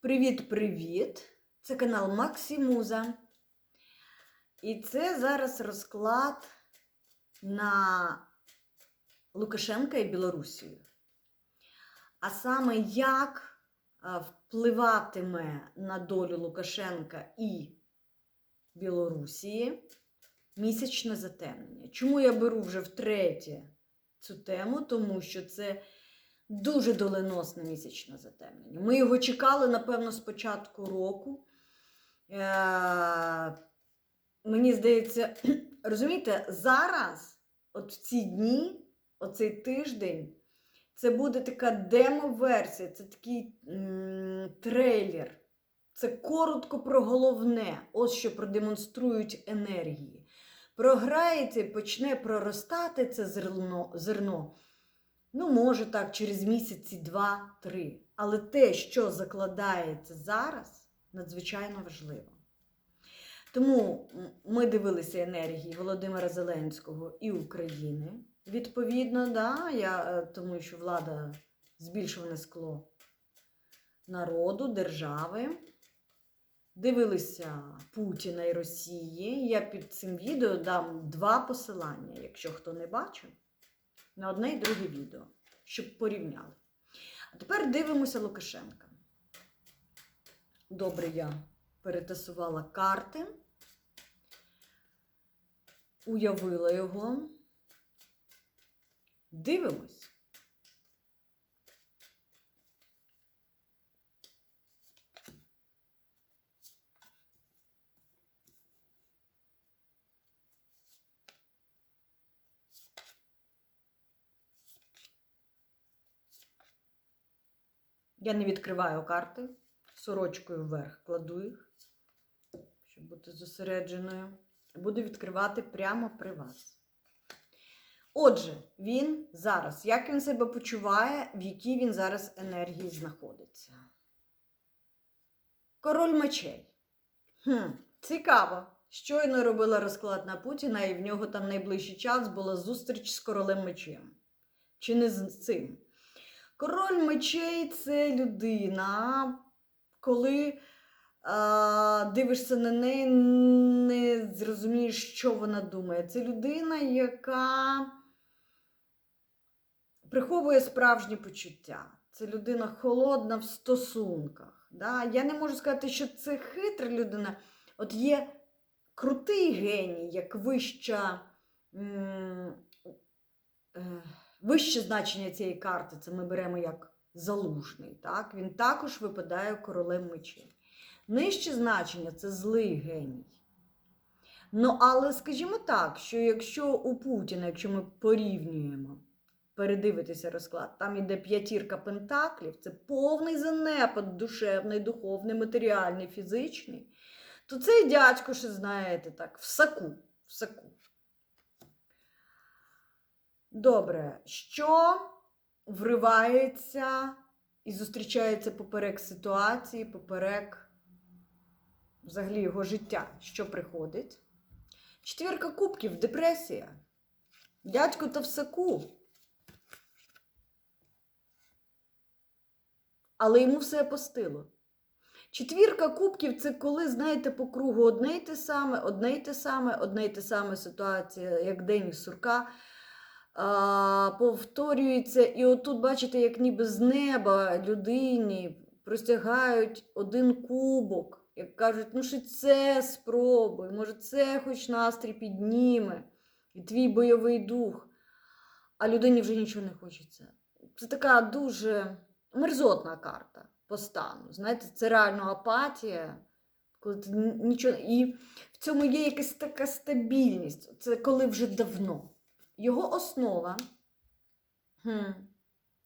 Привіт-привіт! Це канал Максимуза. І це зараз розклад на Лукашенка і Білорусію. А саме як впливатиме на долю Лукашенка і Білорусії місячне затемнення. Чому я беру вже втретє цю тему? Тому що це дуже доленосне місячне затемнення. Ми його чекали, напевно, з початку року. Е- мені здається, розумієте, зараз, от в ці дні, оцей тиждень, це буде така демо-версія, це такий м- трейлер. Це коротко про головне, ось що продемонструють енергії. Програється почне проростати це зерно. зерно. Ну, може так, через місяці два-три. Але те, що закладається зараз, надзвичайно важливо. Тому ми дивилися енергії Володимира Зеленського і України. Відповідно, да, я, е, тому що влада збільшуване скло народу, держави. Дивилися Путіна і Росії. Я під цим відео дам два посилання, якщо хто не бачив, на одне і друге відео, щоб порівняли. А тепер дивимося Лукашенка. Добре, я перетасувала карти, уявила його. Дивимось. Я не відкриваю карти, сорочкою вверх кладу їх, щоб бути зосередженою. Буду відкривати прямо при вас. Отже, він зараз, як він себе почуває, в якій він зараз енергії знаходиться? Король мечей. Хм, Цікаво. Щойно робила розклад на Путіна, і в нього там найближчий час була зустріч з королем мечем. Чи не з цим? Король мечей це людина, коли а, дивишся на неї, не зрозумієш, що вона думає. Це людина, яка приховує справжні почуття. Це людина холодна в стосунках. Да? Я не можу сказати, що це хитра людина. От є крутий геній, як вища. е, Вище значення цієї карти це ми беремо як залужний. Так? Він також випадає королем мечей. Нижче значення це злий геній. Ну, але скажімо так, що якщо у Путіна, якщо ми порівнюємо, передивитися розклад, там іде п'ятірка пентаклів, це повний занепад душевний, духовний, матеріальний, фізичний, то цей дядько, ще знаєте, так, в саку, в саку. Добре, що вривається і зустрічається поперек ситуації, поперек взагалі його життя, що приходить? Четвірка кубків, депресія. Дядько та в саку. Але йому все постило. Четвірка кубків це коли, знаєте, по кругу одне й те саме, одне й те саме, одне й те саме ситуація, як день сурка а, повторюється. І отут, бачите, як ніби з неба людині простягають один кубок, як кажуть, ну що це спробуй, може, це хоч настрій підніме, і твій бойовий дух. А людині вже нічого не хочеться. Це така дуже мерзотна карта по стану. Знаєте, це реально апатія. Коли ти нічого... І в цьому є якась така стабільність. Це коли вже давно. Його основа хм,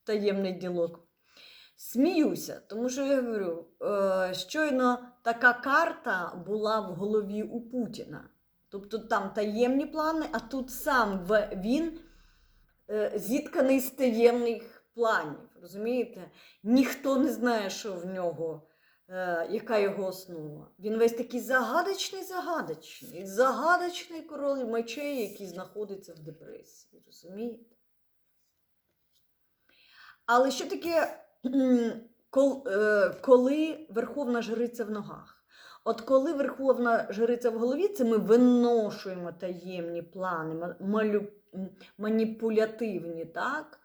таємний ділок. Сміюся, тому що я говорю, е, щойно така карта була в голові у Путіна. Тобто там таємні плани, а тут сам він е, зітканий з таємних планів. Розумієте? Ніхто не знає, що в нього, яка його основа. Він весь такий загадочний, загадочний, загадочний король мечей, який знаходиться в депресії. Розумієте? Але що таке е, коли Верховна Жриця в ногах. От коли Верховна Жриця в голові, це ми виношуємо таємні плани, маніпулятивні, так?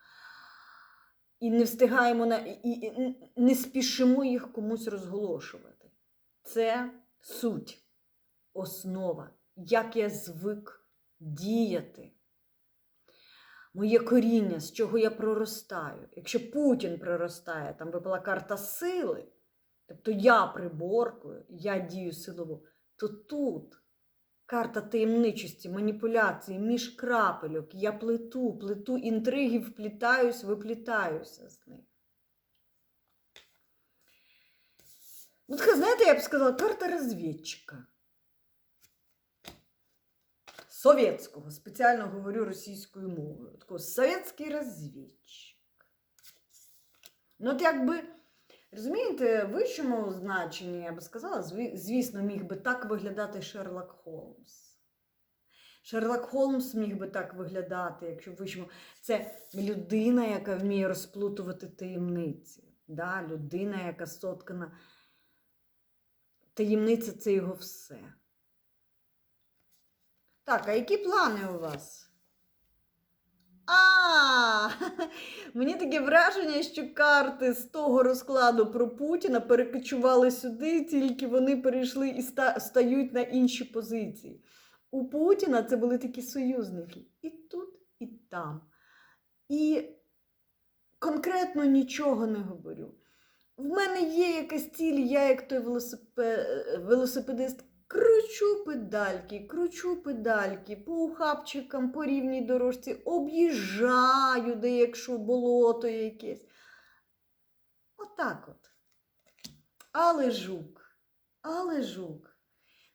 І не встигаємо на, і, не спішимо їх комусь розголошувати. Це суть, основа, як я звик діяти. Моє коріння, з чого я проростаю. Якщо Путін проростає, там випала карта сили, тобто я приборкую, я дію силово, то тут карта таємничості, маніпуляції, між крапельок, я плету, плету інтриги, вплітаюсь, виплітаюся з них. Ну, така, знаєте, я б сказала, карта розвідчика. Совєтського, спеціально говорю російською мовою. Такого совєтський розвідчик. Ну, от якби, розумієте, в вищому значенні, я би сказала, звісно, міг би так виглядати Шерлок Холмс. Шерлок Холмс міг би так виглядати, якщо в вищому. Це людина, яка вміє розплутувати таємниці. Да? Людина, яка соткана. Таємниця це його все. Так, а які плани у вас? А, мені таке враження, що карти з того розкладу про Путіна перекочували сюди, тільки вони перейшли і стають на інші позиції. У Путіна це були такі союзники і тут, і там. І конкретно нічого не говорю. В мене є якась ціль, я як той велосипе... велосипедист кручу педальки, кручу педальки по ухабчикам, по рівній дорожці, об'їжджаю, де якщо болото якесь. Отак от. Але жук, але жук.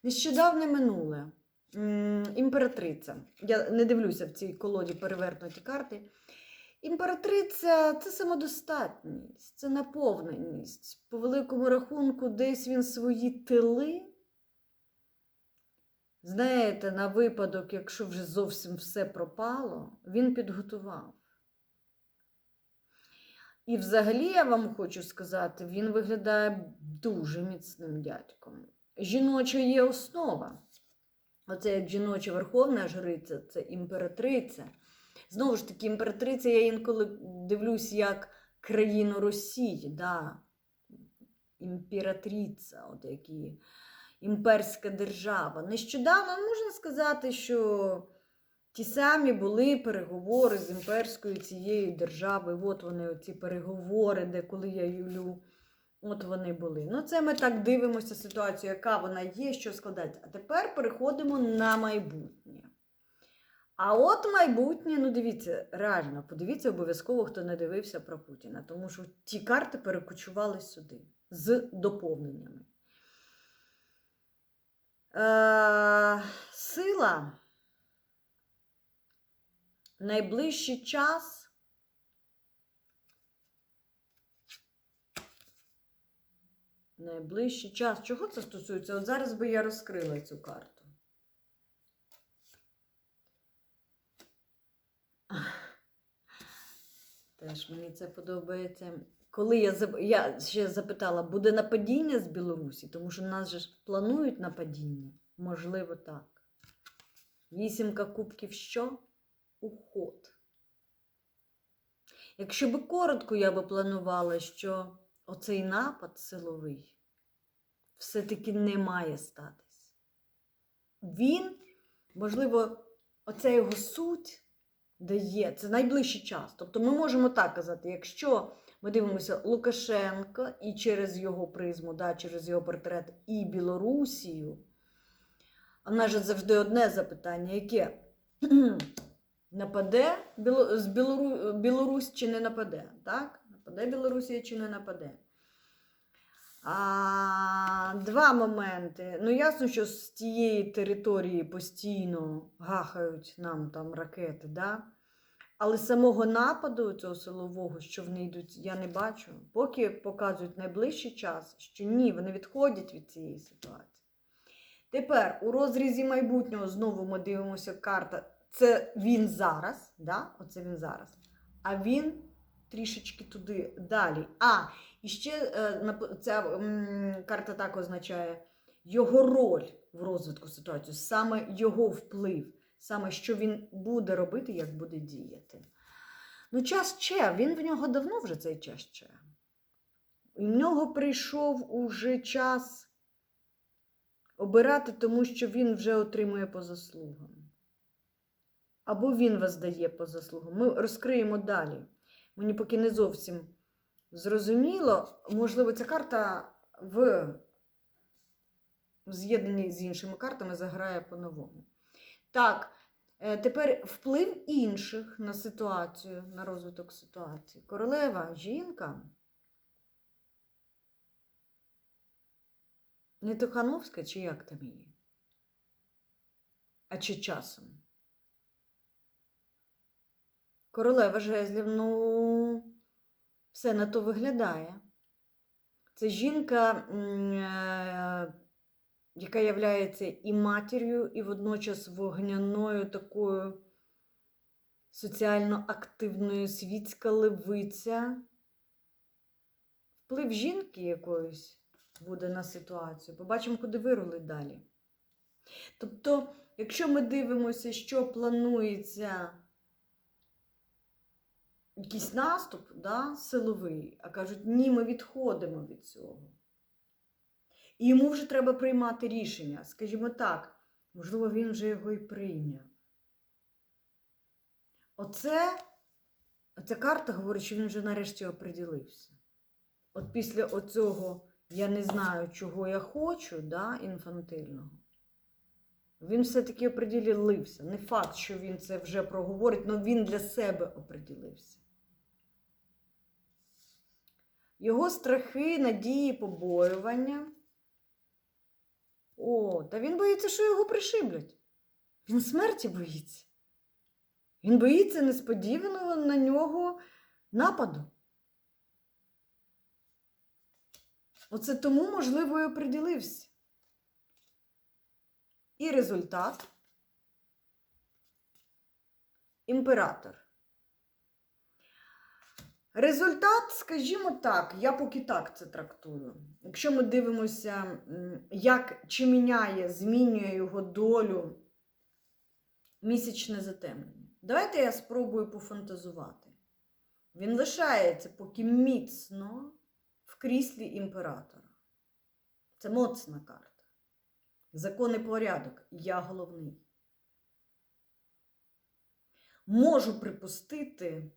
Нещодавне минуле. Імператриця. Я не дивлюся в цій колоді перевернуті карти. Імператриця це самодостатність, це наповненість. По великому рахунку, десь він свої тили. Знаєте, на випадок, якщо вже зовсім все пропало, він підготував. І взагалі, я вам хочу сказати, він виглядає дуже міцним дядьком. Жіноча є основа. Оце як жіноча верховна жриця, це імператриця. Знову ж таки, імператриця, я інколи дивлюсь як країну Росії, да. імператриця, от які імперська держава. Нещодавно можна сказати, що ті самі були переговори з імперською цією державою. От вони, оці переговори, де коли я юлю. От вони були. Ну, це ми так дивимося ситуацію, яка вона є, що складається. А тепер переходимо на майбутнє. А от майбутнє, ну дивіться, реально, подивіться обов'язково, хто не дивився про Путіна, тому що ті карти перекочували сюди з доповненнями. Е, сила. Найближчий час. Найближчий час. Чого це стосується? От зараз би я розкрила цю карту. Теж мені це подобається. Коли я, я ще запитала, буде нападіння з Білорусі, тому що нас же планують нападіння. Можливо, так. Вісімка кубків що? Уход. Якщо би коротко, я би планувала, що оцей напад силовий все-таки не має статись. Він, можливо, оця його суть дає, це найближчий час. Тобто ми можемо так казати, якщо ми дивимося Лукашенко і через його призму, да, через його портрет, і Білорусію, в нас же завжди одне запитання, яке нападе з Білору... Білорусь чи не нападе? Так? Нападе Білорусія чи не нападе? А, два моменти. Ну, ясно, що з тієї території постійно гахають нам там ракети, да? Але самого нападу цього силового, що вони йдуть, я не бачу. Поки показують найближчий час, що ні, вони відходять від цієї ситуації. Тепер у розрізі майбутнього знову ми дивимося карта. Це він зараз, да? оце він зараз. А він трішечки туди далі. А, І ще е, ця карта так означає його роль в розвитку ситуації, саме його вплив, саме що він буде робити, як буде діяти. Ну, час че, він в нього давно вже цей час че. В нього прийшов уже час обирати, тому що він вже отримує по заслугам. Або він вас дає по заслугам. Ми розкриємо далі. Мені поки не зовсім зрозуміло. Можливо, ця карта в з'єднанні з іншими картами заграє по-новому. Так, е, тепер вплив інших на ситуацію, на розвиток ситуації. Королева, жінка. Не Тихановська, чи як там її? А чи часом? Королева жезлів, ну, все на то виглядає. Це жінка, е, яка являється і матір'ю, і водночас вогняною такою соціально активною світська левиця. Вплив жінки якоїсь буде на ситуацію. Побачимо, куди вирулить далі. Тобто, якщо ми дивимося, що планується якийсь наступ да, силовий, а кажуть, ні, ми відходимо від цього. І йому вже треба приймати рішення. Скажімо так, можливо, він вже його і прийняв. Оце, оця карта говорить, що він вже нарешті оприділився. От після оцього я не знаю, чого я хочу, да, інфантильного. Він все-таки оприділився. Не факт, що він це вже проговорить, але він для себе оприділився. Його страхи, надії, побоювання. О, та він боїться, що його пришиблять. Він смерті боїться. Він боїться несподіваного на нього нападу. Оце тому, можливо, і оприділився. І результат імператор. Результат, скажімо так, я поки так це трактую. Якщо ми дивимося, як чи міняє, змінює його долю місячне затемнення. Давайте я спробую пофантазувати. Він лишається поки міцно в кріслі імператора. Це моцна карта. Закон і порядок. Я головний. Можу припустити.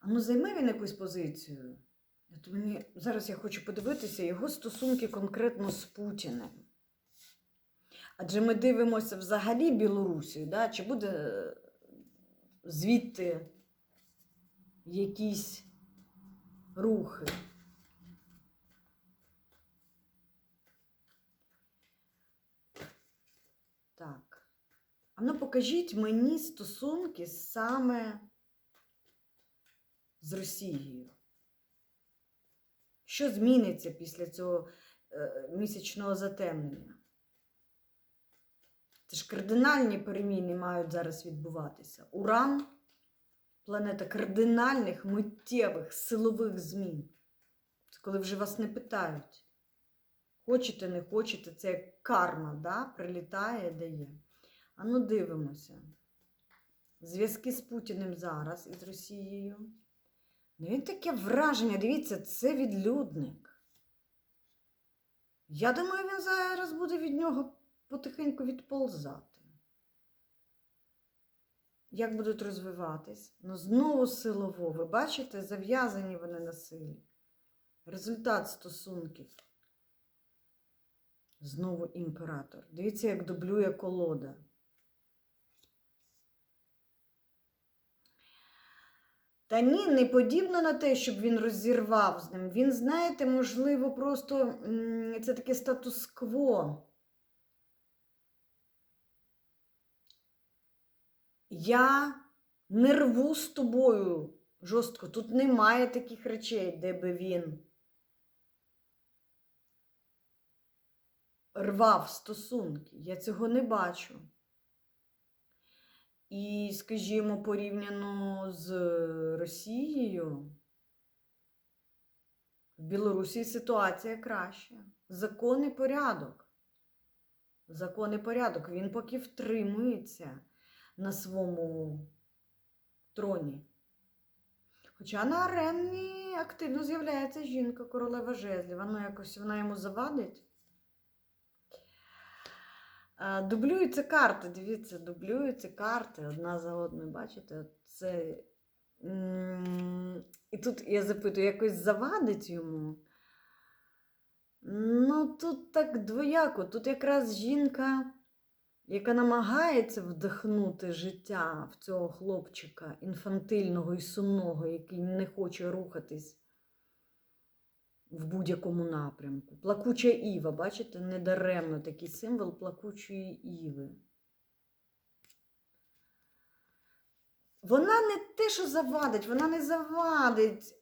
А ну займе він якусь позицію. От мені, зараз я хочу подивитися його стосунки конкретно з Путіним. Адже ми дивимося взагалі Білорусію, да? чи буде е, звідти якісь рухи. Так. А ну покажіть мені стосунки саме з Росією. Що зміниться після цього е, місячного затемнення? Це ж кардинальні переміни мають зараз відбуватися. Уран планета кардинальних, миттєвих, силових змін. Це коли вже вас не питають. Хочете, не хочете, це як карма, да? прилітає, дає. А ну дивимося. Зв'язки з Путіним зараз і з Росією. Ну, він таке враження, дивіться, це відлюдник. Я думаю, він зараз буде від нього потихеньку відползати. Як будуть розвиватись? Ну, знову силово. Ви бачите, зав'язані вони на силі. Результат стосунків. Знову імператор. Дивіться, як дублює колода. Та ні, не подібно на те, щоб він розірвав з ним. Він, знаєте, можливо, просто це таке статус-кво. Я не рву з тобою жорстко. Тут немає таких речей, де би він рвав стосунки. Я цього не бачу. І, скажімо, порівняно з Росією, в Білорусі ситуація краща. Закон і порядок. Закон і порядок. Він поки втримується на своєму троні. Хоча на арені активно з'являється жінка, королева жезлів. Ну, якось вона йому завадить. Дублюються карти, дивіться, дублюються карти одна за одною, бачите? Це... І тут я запитую, якось завадить йому. Ну, тут так двояко. Тут якраз жінка, яка намагається вдихнути життя в цього хлопчика інфантильного і сумного, який не хоче рухатись в будь-якому напрямку. Плакуча Іва, бачите, недаремно такий символ плакучої Іви. Вона не те, що завадить, вона не завадить.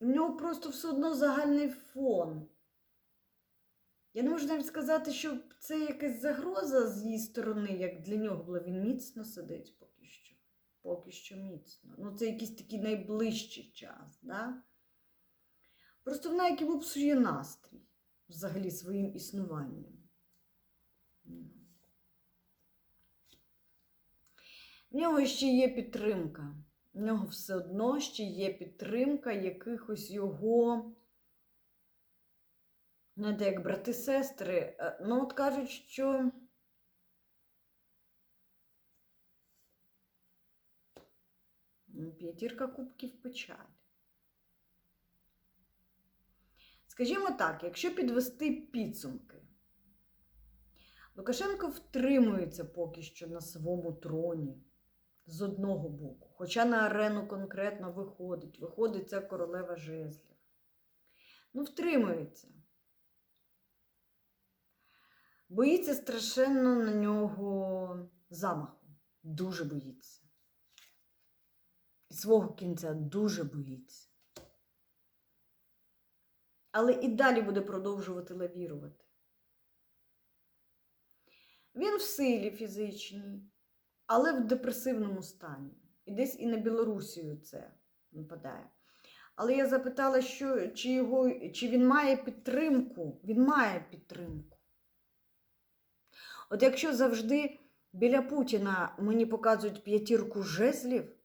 У нього просто все одно загальний фон. Я не можу навіть сказати, що це якась загроза з її сторони, як для нього була. Він міцно сидить поки що. Поки що міцно. Ну, це якийсь такий найближчий час. Да? Просто вона як йому псує настрій взагалі своїм існуванням. Ну. В нього ще є підтримка. В нього все одно ще є підтримка якихось його. Знаєте, як брати-сестри. Е, Ну, от кажуть, що. П'ятірка кубків печаль. Скажімо так, якщо підвести підсумки, Лукашенко втримується поки що на своєму троні з одного боку, хоча на арену конкретно виходить, виходить ця королева жезлів. Ну, втримується. Боїться страшенно на нього замаху. Дуже боїться. І свого кінця дуже боїться. Але і далі буде продовжувати лавірувати. Він в силі фізичній, але в депресивному стані. І десь і на Білорусію це нападає. Але я запитала, що, чи, його, чи він має підтримку. Він має підтримку. От якщо завжди біля Путіна мені показують п'ятірку жезлів,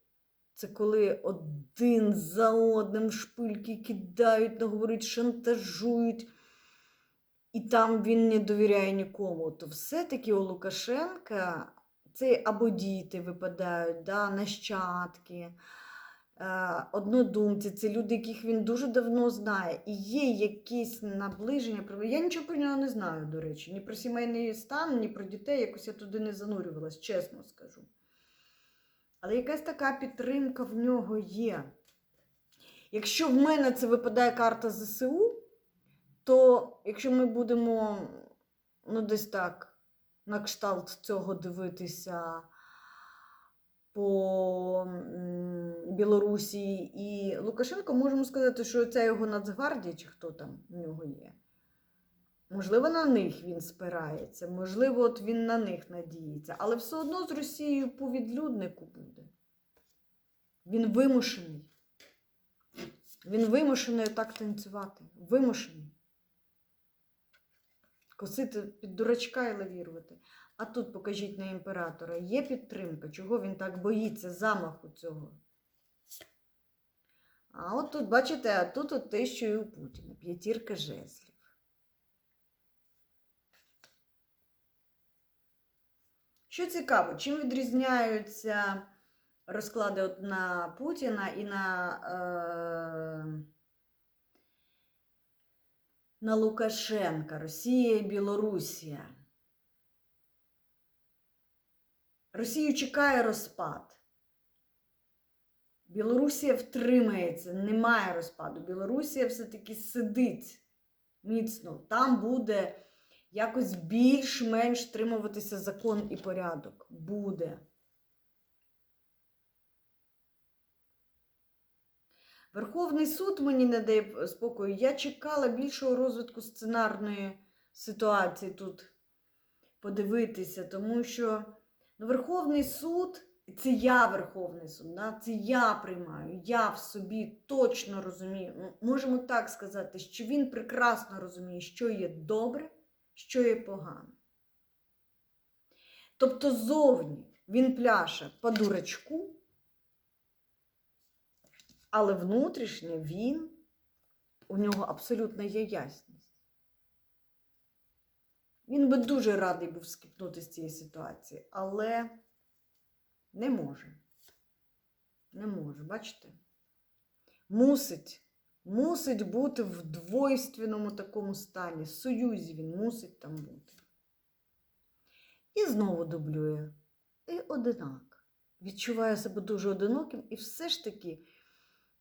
це коли один за одним шпильки кидають, наговорюють, шантажують, і там він не довіряє нікому, то все-таки у Лукашенка це або діти випадають, да, нащадки, е, однодумці, це люди, яких він дуже давно знає. І є якісь наближення. Я нічого про нього не знаю, до речі, ні про сімейний стан, ні про дітей. Якось я туди не занурювалась, чесно скажу. Але якась така підтримка в нього є. Якщо в мене це випадає карта ЗСУ, то якщо ми будемо ну, десь так на кшталт цього дивитися по Білорусі і Лукашенко, можемо сказати, що це його Нацгвардія, чи хто там у нього є. Можливо, на них він спирається, можливо, от він на них надіється, але все одно з Росією по відлюднику буде. Він вимушений. Він вимушений так танцювати. Вимушений. Косити під дурачка і лавірувати. А тут покажіть на імператора. Є підтримка, чого він так боїться замаху цього. А от тут, бачите, а тут от те, що і у Путіна. П'ятірка жезлів. Що цікаво, чим відрізняються розклади от на Путіна і на, е, на Лукашенка, Росія і Білорусія. Росію чекає розпад. Білорусія втримається, немає розпаду. Білорусія все-таки сидить міцно. Там буде якось більш-менш стримуватися закон і порядок. Буде. Верховний суд мені не дає спокою. Я чекала більшого розвитку сценарної ситуації тут подивитися, тому що Ну, Верховний суд, це я Верховний суд, да? це я приймаю, я в собі точно розумію. Ну, Можемо так сказати, що він прекрасно розуміє, що є добре, що є погано. Тобто зовні він пляше по дурачку, але внутрішнє він, у нього абсолютно є ясність. Він би дуже радий був скипнути з цієї ситуації, але не може. Не може, бачите? Мусить, мусить бути в двойственному такому стані. Союзі він мусить там бути. І знову дублює. І одинак. Відчуває себе дуже одиноким, і все ж таки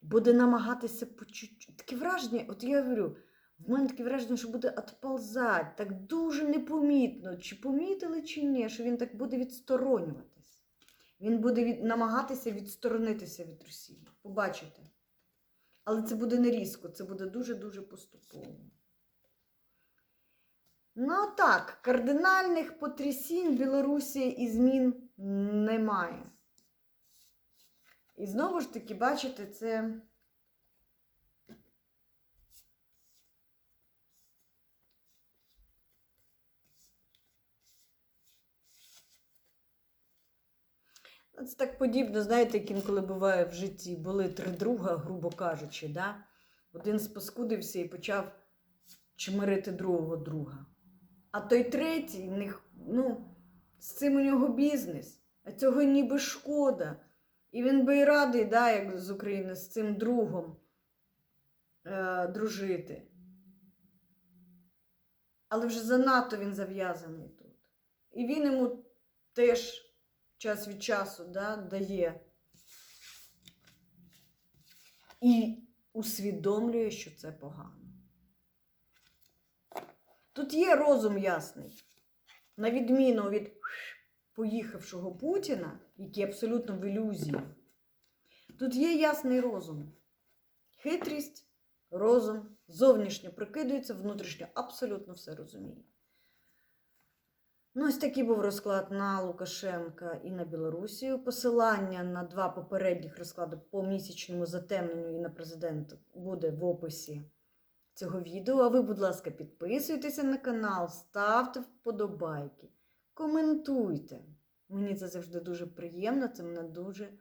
буде намагатися по чуть-чуть. Таке враження, от я говорю, в мене таке враження, що буде відползати, так дуже непомітно, чи помітили, чи ні, що він так буде відсторонюватись. Він буде від... намагатися відсторонитися від Росії. Побачите. Але це буде не різко, це буде дуже-дуже поступово. Ну так, кардинальних потрясінь в Білорусі і змін немає. І знову ж таки, бачите, це. Це так подібно, знаєте, як інколи буває в житті. Були три друга, грубо кажучи, да? один спаскудився і почав чмирити другого друга. А той третій, них, ну, з цим у нього бізнес, а цього ніби шкода. І він би і радий, да, як з України, з цим другом е, дружити. Але вже занадто він зав'язаний тут. І він йому теж час від часу да, дає і усвідомлює, що це погано. Тут є розум ясний, на відміну від поїхавшого Путіна, який абсолютно в ілюзії. Тут є ясний розум. Хитрість, розум, зовнішньо прикидується, внутрішньо абсолютно все розуміє. Ну, ось такий був розклад на Лукашенка і на Білорусію. Посилання на два попередніх розклади по місячному затемненню і на президента буде в описі цього відео. А ви, будь ласка, підписуйтеся на канал, ставте вподобайки, коментуйте. Мені це завжди дуже приємно, це мене дуже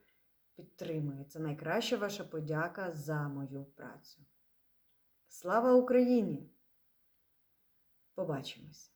підтримує. Це найкраща ваша подяка за мою працю. Слава Україні! Побачимось!